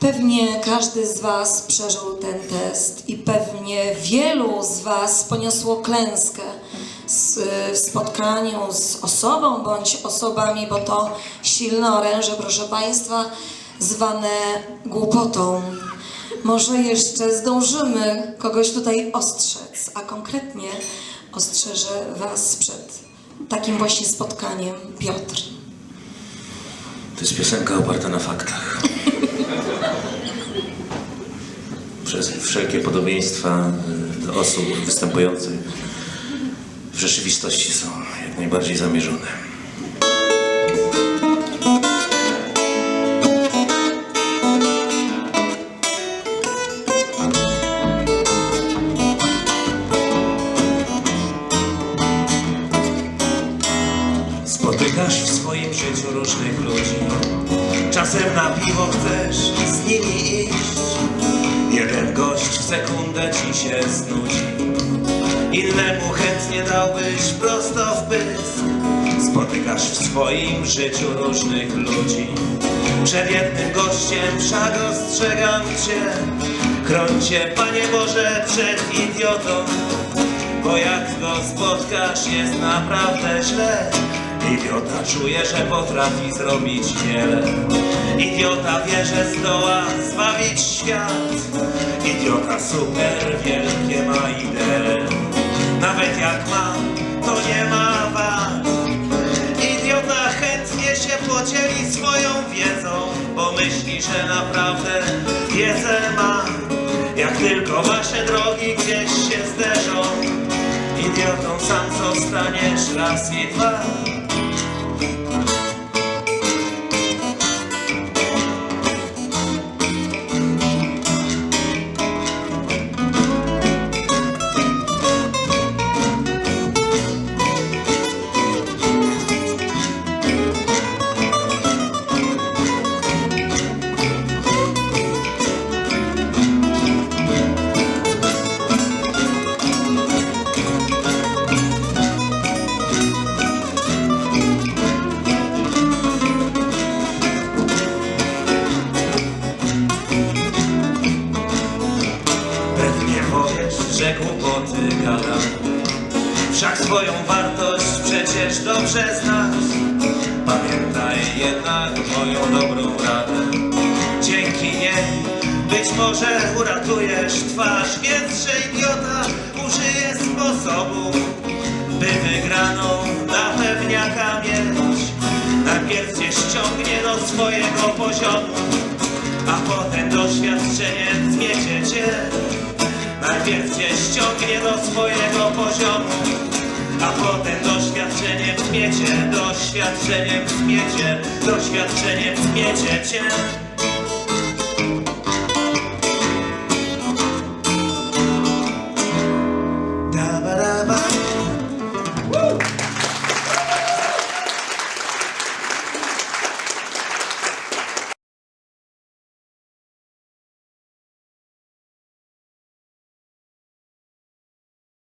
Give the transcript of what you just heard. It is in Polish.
Pewnie każdy z Was przeżył ten test i pewnie wielu z Was poniosło klęskę w spotkaniu z osobą bądź osobami, bo to silne oręże, proszę Państwa, zwane głupotą. Może jeszcze zdążymy kogoś tutaj ostrzec, a konkretnie ostrzeże Was przed takim właśnie spotkaniem Piotr. To jest piosenka oparta na faktach. Przez wszelkie podobieństwa y, do osób występujących w rzeczywistości są jak najbardziej zamierzone. Spotykasz w swoim życiu różnych ludzi. Czasem na piwo chcesz z nimi iść. Jeden gość w sekundę ci się znudzi. Innemu chętnie dałbyś prosto w pysk. Spotykasz w swoim życiu różnych ludzi. Przed jednym gościem wszak ostrzegam cię. Chroń cię, Panie Boże, przed idiotą. Bo jak go spotkasz jest naprawdę źle Idiota czuje, że potrafi zrobić wiele. Idiota wie, że zdoła zbawić świat. Idiota super wielkie ma idee. Nawet jak ma, to nie ma wad. Idiota chętnie się podzieli swoją wiedzą Bo myśli, że naprawdę wiedzę ma. Jak tylko wasze drogi gdzieś się zderzą Idiotą sam zostaniesz raz i dwa że głupoty gadam Wszak swoją wartość przecież dobrze znasz. Pamiętaj jednak moją dobrą radę. Dzięki niej być może uratujesz twarz. Więc, że idiota użyje sposobu By wygraną na pewniaka mieć. Najpierw cię ściągnie do swojego poziomu a potem doświadczeniem zmiecie cię. Najpierw cię ściągnie do swojego poziomu, a potem doświadczeniem zmiecie, doświadczeniem zmiecie, doświadczeniem zmiecie cię.